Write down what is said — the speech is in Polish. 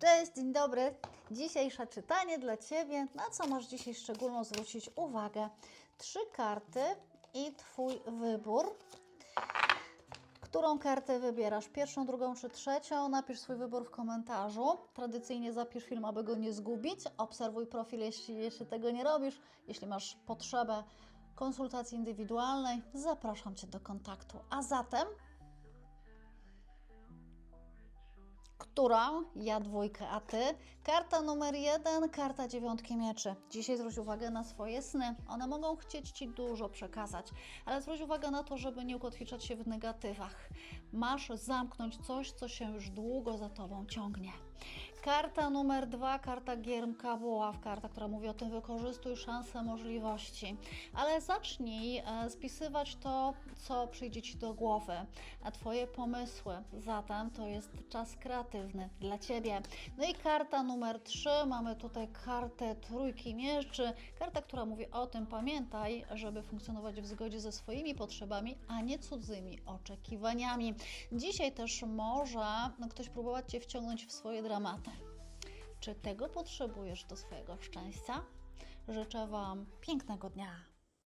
Cześć, dzień dobry. Dzisiejsze czytanie dla Ciebie. Na co masz dzisiaj szczególną zwrócić uwagę? Trzy karty i Twój wybór. Którą kartę wybierasz? Pierwszą, drugą czy trzecią? Napisz swój wybór w komentarzu. Tradycyjnie zapisz film, aby go nie zgubić. Obserwuj profil, jeśli jeszcze tego nie robisz. Jeśli masz potrzebę konsultacji indywidualnej, zapraszam Cię do kontaktu. A zatem którą? Ja dwójkę, a ty? Karta numer jeden, karta dziewiątki mieczy. Dzisiaj zwróć uwagę na swoje sny. One mogą chcieć Ci dużo przekazać, ale zwróć uwagę na to, żeby nie ukotwiczać się w negatywach. Masz zamknąć coś, co się już długo za Tobą ciągnie. Karta numer dwa, karta Giermka Buław, karta, która mówi o tym, wykorzystuj szanse, możliwości. Ale zacznij e, spisywać to, co przyjdzie Ci do głowy, a Twoje pomysły. Zatem to jest czas kreatywny dla Ciebie. No i karta numer trzy, mamy tutaj kartę Trójki Mieczy, karta, która mówi o tym, pamiętaj, żeby funkcjonować w zgodzie ze swoimi potrzebami, a nie cudzymi oczekiwaniami. Dzisiaj też może ktoś próbować Cię wciągnąć w swoje dramaty. Czy tego potrzebujesz do swojego szczęścia? Życzę Wam pięknego dnia.